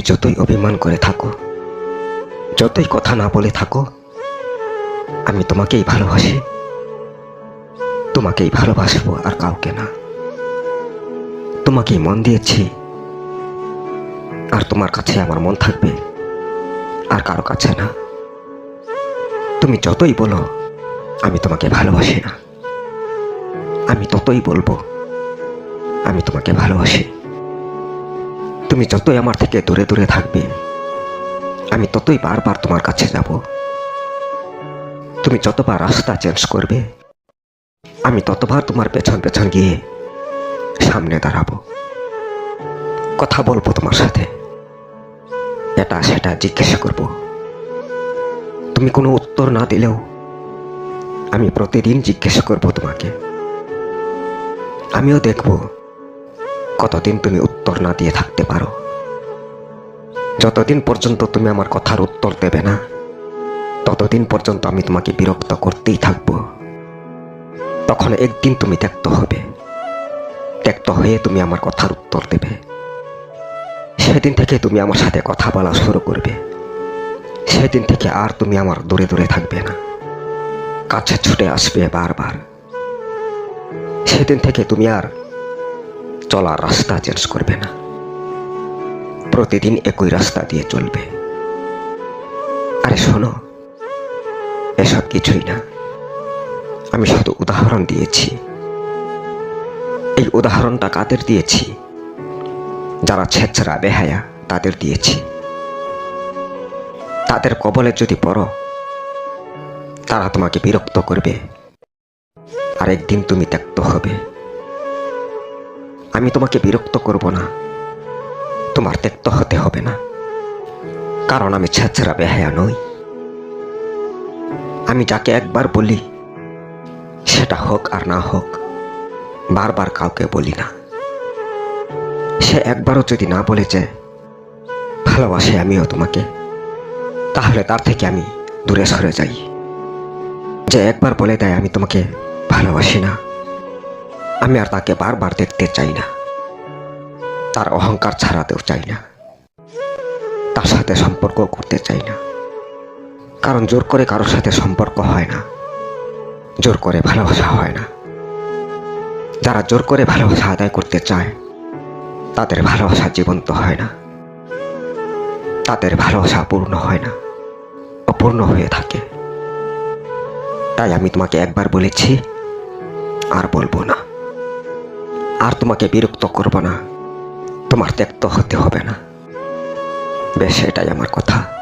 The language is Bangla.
তুমি যতই অভিমান করে থাকো, যতই কথা না বলে থাকো, আমি তোমাকেই ভালোবাসি। তোমাকেই ভালোবাসবো আর কাউকে না। তোমাকেই মন দিয়েছি, আর তোমার কাছে আমার মন থাকবে আর কারও কাছে না। তুমি যতই বলো, আমি তোমাকে ভালোবাসি না। আমি ততই বলব, আমি তোমাকে ভালোবাসি। তুমি যতই আমার থেকে দূরে দূরে থাকবে, আমি ততই বারবার তোমার কাছে যাব। তুমি যতবার রাস্তা চেঞ্জ করবে, আমি ততবার তোমার পেছন পেছন গিয়ে সামনে দাঁড়াবো। কথা বলব তোমার সাথে। এটা সেটা জিজ্ঞাসা করব। তুমি কোনো উত্তর না দিলেও আমি প্রতিদিন জিজ্ঞাসা করব তোমাকে। আমিও দেখব কতদিন তুমি উত্তর না দিয়ে থাকতে পারো? যতদিন পর্যন্ত তুমি আমার কথার উত্তর দেবে না, ততদিন পর্যন্ত আমি তোমাকে বিরক্ত করতেই থাকব। তখন একদিন তুমি ত্যক্ত হবে। ত্যক্ত হয়ে তুমি আমার কথার উত্তর দেবে। সেদিন থেকে তুমি আমার সাথে কথা বলা শুরু করবে। সেদিন থেকে আর তুমি আমার দূরে দূরে থাকবে না। কাছে ছুটে আসবে বারবার। সেদিন থেকে তুমি আর চলার রাস্তা চেঞ্জ করবে না। প্রতিদিন একই রাস্তা দিয়ে চলবে। আরে শোনো, এসব কিছুই না। আমি শুধু উদাহরণ দিয়েছি। এই উদাহরণটা কাদের দিয়েছি? যারা ছেচরা বেহায়া, তাদের দিয়েছি। তাদের কবলে যদি পড়ো, তারা তোমাকে বিরক্ত করবে। আর একদিন তুমি ত্যক্ত হবে। আমি তোমাকে বিরক্ত করব না। তোমার ত্যক্ত হতে হবে না। কারণ আমি ছেচরা বেহায়া নই। আমি যাকে একবার বলি, সেটা হোক আর না হোক, বারবার কাউকে বলি না। সে একবারও যদি না বলে যে, ভালোবাসে আমিও তোমাকে, তাহলে তার থেকে আমি দূরে সরে যাই। যে একবার বলে দেয়, আমি তোমাকে ভালোবাসি না। আমি আর তাকে বারবার দেখতে চাই না। তার অহংকার ছাড়াতেও চাই না। তার সাথে সম্পর্ক করতে চাই না। কারণ জোর করে কারোর সাথে সম্পর্ক হয় না। জোর করে ভালোবাসা হয় না। যারা জোর করে ভালোবাসা আদায় করতে চায়, তাদের ভালোবাসা জীবন্ত হয় না। তাদের ভালোবাসা পূর্ণ হয় না। অপূর্ণ হয়ে থাকে। তাই আমি তোমাকে একবার বলেছি, আর বলব না। আর তোমাকে বিরক্ত করব না। তোমার ত্যক্ত হতে হবে না। বেশ এটাই আমার কথা।